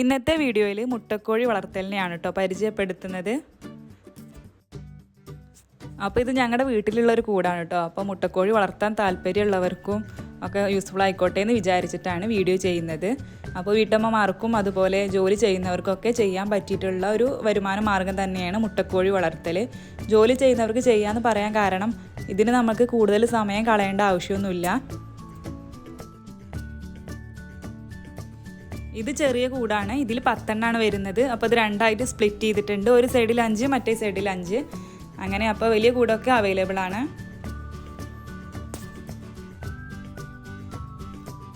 ഇന്നത്തെ വീഡിയോയിൽ മുട്ടക്കോഴി വളർത്തലിനെയാണ് കേട്ടോ പരിചയപ്പെടുത്തുന്നത്. അപ്പോൾ ഇത് ഞങ്ങളുടെ വീട്ടിലുള്ള ഒരു കൂടാണ് കേട്ടോ അപ്പോൾ മുട്ടക്കോഴി വളർത്താൻ താല്പര്യമുള്ളവർക്കും ഒക്കെ യൂസ്ഫുൾ ആയിക്കോട്ടെ എന്ന് വിചാരിച്ചിട്ടാണ് വീഡിയോ ചെയ്യുന്നത്. അപ്പോൾ വീട്ടമ്മമാർക്കും അതുപോലെ ജോലി ചെയ്യുന്നവർക്കൊക്കെ ചെയ്യാൻ പറ്റിയിട്ടുള്ള ഒരു വരുമാന മാർഗം തന്നെയാണ് മുട്ടക്കോഴി വളർത്തൽ ജോലി ചെയ്യുന്നവർക്ക് ചെയ്യാമെന്ന് പറയാൻ കാരണം ഇതിന് നമുക്ക് കൂടുതൽ സമയം കളയേണ്ട ആവശ്യമൊന്നുമില്ല. ഇത് ചെറിയ കൂടാണ്. ഇതിൽ പത്തെണ്ണാണ് വരുന്നത്. അപ്പോൾ ഇത് രണ്ടായിട്ട് സ്പ്ലിറ്റ് ചെയ്തിട്ടുണ്ട്. ഒരു സൈഡിൽ അഞ്ച് മറ്റേ സൈഡിൽ അഞ്ച്. അങ്ങനെ അപ്പോൾ വലിയ കൂടൊക്കെ അവൈലബിൾ ആണ്.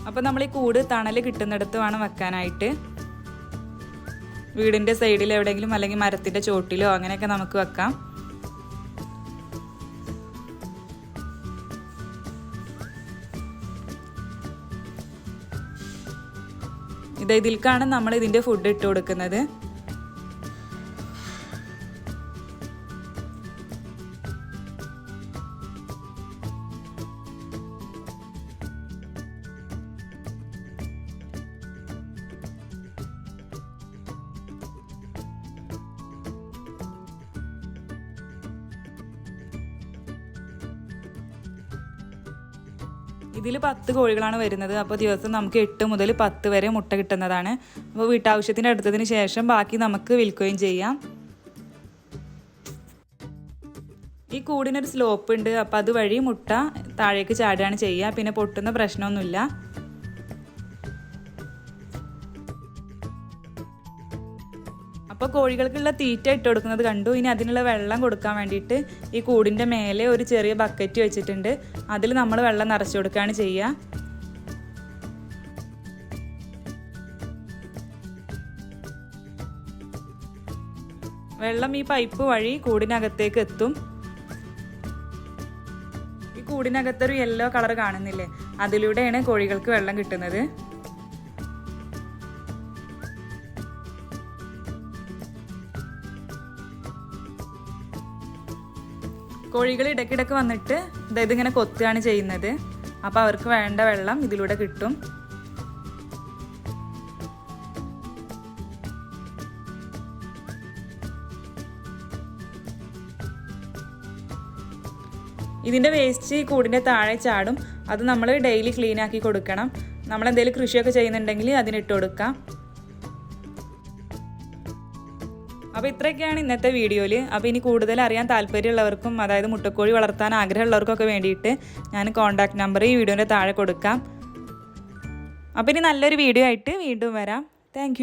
അപ്പോൾ നമ്മൾ ഈ കൂട് തണൽ കിട്ടുന്നിടത്ത് വേണം വെക്കാനായിട്ട് വീടിന്റെ സൈഡിൽ എവിടെയെങ്കിലും അല്ലെങ്കിൽ മരത്തിന്റെ ചോട്ടിലോ അങ്ങനെയൊക്കെ നമുക്ക് വെക്കാം. ഇത് ഇതിൽക്കാണ് നമ്മൾ ഇതിന്റെ ഫുഡ് ഇട്ട് കൊടുക്കുന്നത്. ഇതിൽ പത്ത് കോഴികളാണ് വരുന്നത്. അപ്പോൾ ദിവസം നമുക്ക് എട്ട് മുതൽ പത്ത് വരെ മുട്ട കിട്ടുന്നതാണ്. അപ്പോൾ വീട്ടാവശ്യത്തിന് എടുത്തതിന് ശേഷം ബാക്കി നമുക്ക് വിൽക്കുകയും ചെയ്യാം. ഈ കൂടിനൊരു സ്ലോപ്പ് ഉണ്ട്. അപ്പോൾ അതുവഴി മുട്ട താഴേക്ക് ചാടുകയാണ് ചെയ്യുക. പിന്നെ പൊട്ടുന്ന പ്രശ്നമൊന്നുമില്ല. അപ്പോൾ കോഴികൾക്കുള്ള തീറ്റ ഇട്ട് കൊടുക്കുന്നത് കണ്ടു. ഇനി അതിനുള്ള വെള്ളം കൊടുക്കാൻ വേണ്ടിയിട്ട് ഈ കൂടിന്റെ മേലെ ഒരു ചെറിയ ബക്കറ്റ് വെച്ചിട്ടുണ്ട്. അതിൽ നമ്മൾ വെള്ളം നിറച്ചു കൊടുക്കുകയാണ് ചെയ്യുക. വെള്ളം ഈ പൈപ്പ് വഴി കൂടിനകത്തേക്ക് എത്തും. ഈ കൂടിനകത്തൊരു യെല്ലോ കളർ കാണുന്നില്ലേ? അതിലൂടെയാണ് കോഴികൾക്ക് വെള്ളം കിട്ടുന്നത്. കോഴികൾ ഇടയ്ക്കിടയ്ക്ക് വന്നിട്ട് അതായത് ഇങ്ങനെ കൊത്തുകയാണ് ചെയ്യുന്നത്. അപ്പോൾ അവർക്ക് വേണ്ട വെള്ളം ഇതിലൂടെ കിട്ടും. ഇതിന്റെ വേസ്റ്റ് കൂടിന്റെ താഴെ ചാടും. അത് നമ്മൾ ഡെയിലി ക്ലീൻ ആക്കി കൊടുക്കണം. നമ്മൾ എന്തെങ്കിലും കൃഷിയൊക്കെ ചെയ്യുന്നുണ്ടെങ്കിൽ അതിനിട്ട് കൊടുക്കാം. അപ്പോൾ ഇത്രയൊക്കെയാണ് ഇന്നത്തെ വീഡിയോയിൽ അപ്പോൾ ഇനി കൂടുതൽ അറിയാൻ താല്പര്യമുള്ളവർക്കും അതായത് മുട്ടക്കോഴി വളർത്താൻ ആഗ്രഹമുള്ളവർക്കൊക്കെ വേണ്ടിയിട്ട് ഞാൻ കോൺടാക്ട് നമ്പർ ഈ വീഡിയോന്റെ താഴെ കൊടുക്കാം. അപ്പോൾ ഇനി നല്ലൊരു വീഡിയോ ആയിട്ട് വീണ്ടും വരാം. താങ്ക്